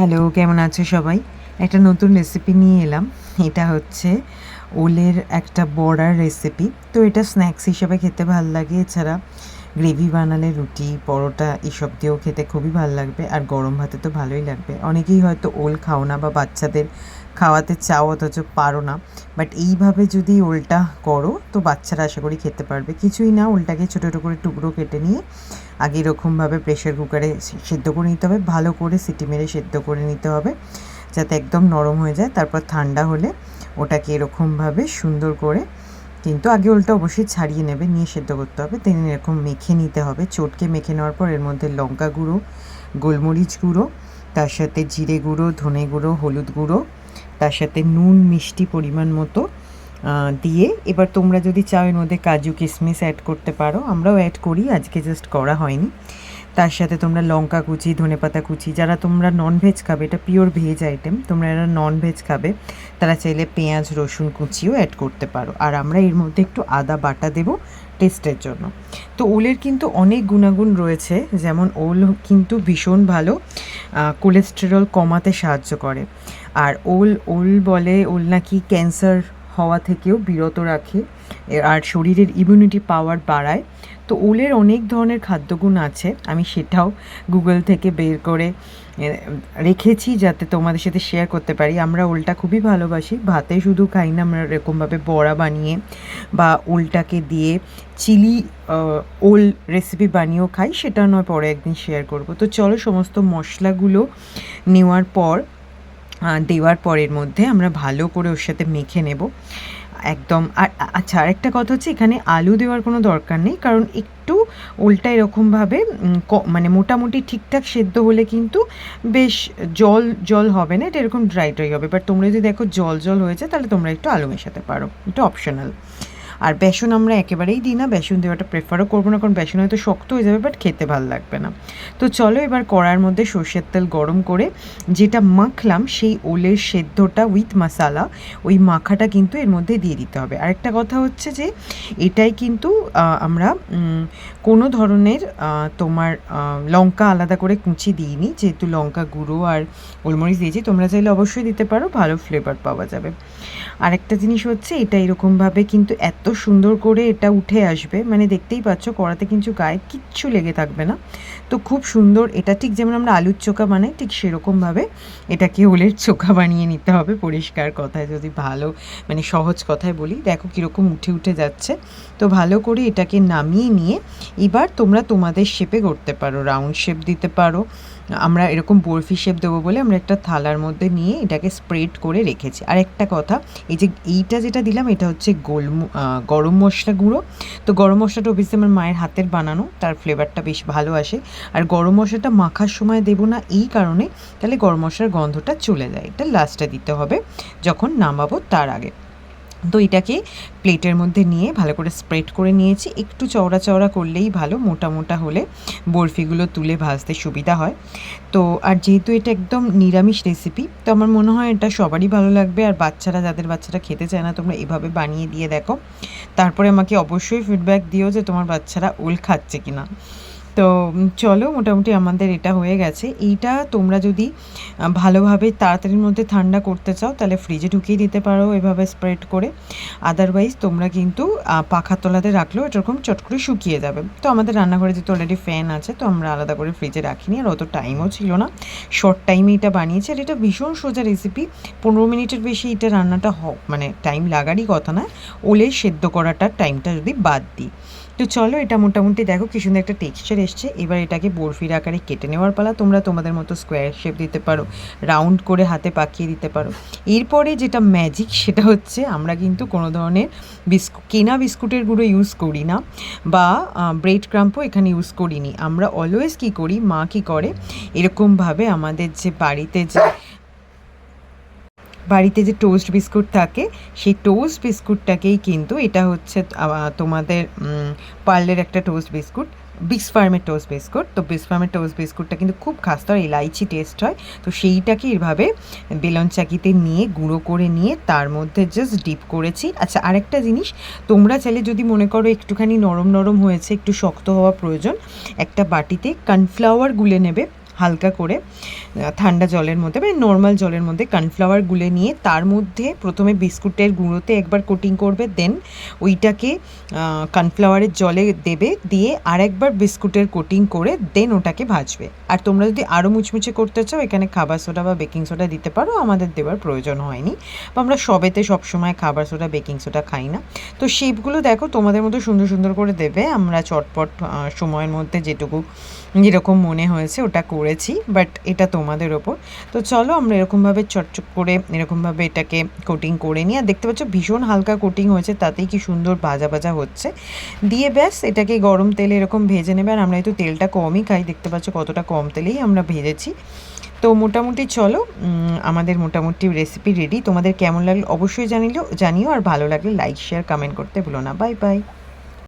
Hello কেমন আছো সবাই? একটা নতুন রেসিপি নিয়ে এলাম। এটা হচ্ছে ওলের একটা বড়ার রেসিপি তো এটা স্ন্যাক্স হিসেবে খেতে ভালো লাগে। এছাড়া গ্রেভি বানালে রুটি, পরোটা এসব দিয়েও খেতে খুবই ভালো লাগবে আর গরম ভাতে তো ভালোই লাগবে। অনেকেই হয়তো ওল খাও না বা বাচ্চাদের খাওয়াতে চাও অথচ পারো না। বাট এইভাবে যদি ওলটা করো তো বাচ্চারা আশা করি খেতে পারবে। কিছুই না, ওলটাকে ছোটো ছোটো করে টুকরো কেটে নিয়ে আগে এরকমভাবে প্রেশার কুকারে সেদ্ধ করে নিতে হবে। ভালো করে সিটি মেরে সেদ্ধ করে নিতে হবে যাতে একদম নরম হয়ে যায়। তারপর ঠান্ডা হলে ওটাকে এরকমভাবে সুন্দর করে কিন্তু আগে ওলটা অবশ্যই ছাড়িয়ে নেবে, নিয়ে সেদ্ধ করতে হবে। তেন এরকম মেখে নিতে হবে। চটকে মেখে নেওয়ার পর এর মধ্যে লঙ্কা গুঁড়ো, গোলমরিচ গুঁড়ো, তার সাথে জিরে গুঁড়ো, ধনে গুঁড়ো, হলুদ গুঁড়ো, তার সাথে নুন মিষ্টি পরিমাণ মতো দিয়ে এবার তোমরা যদি চাও এর মধ্যে কাজু কিশমিশ অ্যাড করতে পারো। আমরাও অ্যাড করি, আজকে জাস্ট করা হয়নি। তার সাথে তোমরা লঙ্কা কুচি ধনেপাতা কুচি, যারা তোমরা নন ভেজ খাবে, এটা পিওর ভেজ আইটেম তোমরা এরা নন ভেজ খাবে, তারা চাইলে পেঁয়াজ, রসুন কুচিও অ্যাড করতে পারো। আর আমরা এর মধ্যে একটু আদা বাটা দেবো টেস্টের জন্য। তো ওলের কিন্তু অনেক গুণাগুণ রয়েছে, যেমন ওল কিন্তু ভীষণ ভালো কোলেস্টেরল কমাতে সাহায্য করে। আর ওল ওল বলে, ওল নাকি ক্যান্সার হওয়া থেকেও বিরত রাখে। আর শরীরের ইমিউনিটি পাওয়ার বাড়ায়। তো ওলের অনেক ধরনের খাদ্যগুণ আছে, আমি সেটাও গুগল থেকে বের করে রেখেছি যাতে তোমাদের সাথে শেয়ার করতে পারি। আমরা ওলটা খুবই ভালোবাসি, ভাতে শুধু খাই না, আমরা এরকমভাবে বড়া বানিয়ে বা ওলটাকে দিয়ে চিলি ওল রেসিপি বানিয়েও খাই, সেটা নয় পরে একদিন শেয়ার করব। তো চলো সমস্ত মশলাগুলো নেওয়ার পর দেওয়ার পরের মধ্যে আমরা ভালো করে ওর সাথে মেখে নেব। একদম, আর আচ্ছা আরেকটা কথা হচ্ছে এখানে আলু দেওয়ার কোনো দরকার নেই, কারণ একটু উল্টা এরকমভাবে মানে মোটামুটি ঠিকঠাক সেদ্ধ হলে কিন্তু বেশ জল জল হবে না, এটা এরকম ড্রাই ড্রাই হবে। বাট তোমরা যদি দেখো জল জল হয়েছে, তাহলে তোমরা একটু আলু মেশাতে পারো, এটা অপশনাল আর বেসন আমরা একেবারেই দিই না, বেসন দেওয়াটা প্রেফারও করব না, কারণ বেসন হয়তো শক্ত হয়ে যাবে বাট খেতে ভালো লাগবে না। তো চলো এবার কড়ার মধ্যে সর্ষের তেল গরম করে যেটা মাখলাম সেই ওলের সেদ্ধটা উইথ মশালা ওই মাখাটা কিন্তু এর মধ্যে দিয়ে দিতে হবে। আরেকটা কথা হচ্ছে যে, এটাই কিন্তু আমরা কোনো ধরনের তোমার লঙ্কা আলাদা করে কুচি দিইনি, যেহেতু লঙ্কা গুঁড়ো আর গোলমরিচ দিয়েছি, তোমরা চাইলে অবশ্যই দিতে পারো, ভালো ফ্লেভার পাওয়া যাবে। আরেকটা জিনিস হচ্ছে, এটা এরকমভাবে কিন্তু এত সুন্দর করে এটা উঠে আসবে। মানে দেখতেই পাচ্ছ, কড়াতে কিন্তু গায়ে কিচ্ছু লেগে থাকবে না। তো খুব সুন্দর। এটা ঠিক যেমন আমরা আলুর চোখা বানাই, ঠিক সেরকমভাবে এটাকে ওলের চোখা বানিয়ে নিতে হবে পরিষ্কার কথায়, যদি ভালো মানে সহজ কথায় বলি। দেখো কীরকম উঠে উঠে যাচ্ছে। তো ভালো করে এটাকে নামিয়ে নিয়ে এবার তোমরা তোমাদের শেপে করতে পারো। রাউন্ড শেপ দিতে পারো। আমরা এরকম বরফি শেপ দেবো বলে আমরা একটা থালার মধ্যে নিয়ে এটাকে স্প্রেড করে রেখেছি। আর একটা কথা, এই যে এইটা যেটা দিলাম, এটা হচ্ছে গোল গরম মশলা গুঁড়ো। তো গরম মশলাটা অবশ্যই আমার মায়ের হাতের বানানো, তার ফ্লেভারটা বেশ ভালো আসে। আর গরম মশলাটা মাখার সময় দেবো না এই কারণে, তাহলে গরম মশলার গন্ধটা চলে যায়। এটা লাস্টে দিতে হবে, যখন নামাবো তার আগে। তো এটাকে প্লেটের মধ্যে নিয়ে ভালো করে স্প্রেড করে নিয়েছি। একটু চওড়া চওড়া করলেই ভালো, মোটা মোটা হলে বরফিগুলো তুলে ভাজতে সুবিধা হয়। তো আর যেহেতু এটা একদম নিরামিষ রেসিপি তো আমার মনে হয় এটা সবারই ভালো লাগবে। আর বাচ্চারা, যাদের বাচ্চারা খেতে চায় না, তোমরা এভাবে বানিয়ে দিয়ে দেখো। তারপরে আমাকে অবশ্যই ফিডব্যাক দিও যে তোমার বাচ্চারা ওল খাচ্ছে কিনা। তো চলো মোটামুটি আমাদের এটা হয়ে গেছে। এইটা তোমরা যদি ভালোভাবে তাড়াতাড়ির মধ্যে ঠান্ডা করতে চাও, তাহলে ফ্রিজে ঢুকিয়ে দিতে পারো এভাবে স্প্রেড করে। আদারওয়াইজ তোমরা কিন্তু পাখার তলাতে রাখলেও এরকম চট করে শুকিয়ে যাবে। তো আমাদের রান্নাঘরে যেহেতু অলরেডি ফ্যান আছে, তো আমরা আলাদা করে ফ্রিজে রাখিনি, আর অত টাইমও ছিল না। শর্ট টাইমে এটা বানিয়েছি, আর এটা ভীষণ সোজা রেসিপি পনেরো মিনিটের বেশি এটা রান্নাটা হ মানে টাইম লাগারই কথা না। ওলে সেদ্ধ করাটার টাইমটা যদি বাদ দিই। তো চলো এটা মোটামুটি দেখো, কি সুন্দর একটা টেক্সচার এসছে, এবার এটাকে বরফির আকারে কেটে নেওয়ার পালা তোমরা তোমাদের মতো স্কোয়ার শেপ দিতে পারো রাউন্ড করে হাতে পাকিয়ে দিতে পারো। এরপরে যেটা ম্যাজিক সেটা হচ্ছে আমরা কিন্তু কোনো ধরনের বিস্কুট কেনা বিস্কুটের গুঁড়ো ইউজ করি না বা ব্রেড ক্রাম্পও এখানে ইউজ করিনি। আমরা অলওয়েজ কী করি, মা কী করে, এরকমভাবে আমাদের যে বাড়িতে যে বাড়িতে যে টোস্ট বিস্কুট থাকে, সেই টোস্ট বিস্কুটটাকেই কিন্তু এটা হচ্ছে তোমাদের পার্লের একটা টোস্ট বিস্কুট বিক্স ফার্মের টোস্ট বিস্কুট তো বিক্স ফার্মের টোস্ট বিস্কুটটা কিন্তু খুব খাস তার ইলাইচি টেস্ট হয়। তো সেইটাকে এভাবে বেলন চাকিতে নিয়ে, গুঁড়ো করে নিয়ে তার মধ্যে জাস্ট ডিপ করেছি। আচ্ছা আরেকটা জিনিস, তোমরা চাইলে যদি মনে করো একটুখানি নরম নরম হয়েছে, একটু শক্ত হওয়া প্রয়োজন, একটা বাটিতে কানফ্লাওয়ার গুলে নেবে। হালকা করে ঠান্ডা জলের মধ্যে মানে নর্মাল জলের মধ্যে কর্নফ্লাওয়ার গুলে নিয়ে তার মধ্যে প্রথমে বিস্কুটের গুঁড়োতে একবার কোটিং করবে দেন ওইটাকে কর্নফ্লাওয়ারের জলে দেবে, দিয়ে আরেকবার বিস্কুটের কোটিং করে দেন ওটাকে ভাজবে। আর তোমরা যদি আরও মুচমুচে করতে চাও, এখানে খাবার সোডা বা বেকিং সোডা দিতে পারো, আমাদের দেওয়ার প্রয়োজন হয়নি। বা আমরা সবেতে সবসময় খাবার সোডা বেকিং সোডা খাই না। তো শেপগুলো দেখো, তোমাদের মতো সুন্দর সুন্দর করে দেবে। আমরা চটপট সময়ের মধ্যে যেটুকু যেরকম মনে হয়েছে, ওটা করেছি বাট এটা তোমাদের ওপর। তো চলো আমরা এরকমভাবে চটচট করে, এরকমভাবে এটাকে কোটিং করে নিই। আর দেখতে পাচ্ছ, ভীষণ হালকা কোটিং হয়েছে, তাতেই কি সুন্দর ভাজা ভাজা হচ্ছে। দিয়ে ব্যাস, এটাকে গরম তেলে এরকম ভেজে নেবে। আর আমরা একটু তেলটা কমই খাই, দেখতে পাচ্ছ কতটা কম তেলেই আমরা ভেজেছি। তো মোটামুটি চলো আমাদের মোটামুটি রেসিপি রেডি তোমাদের কেমন লাগল অবশ্যই জানিলো, জানিও। আর ভালো লাগলে লাইক শেয়ার কমেন্ট করতে ভুলো না। Bye bye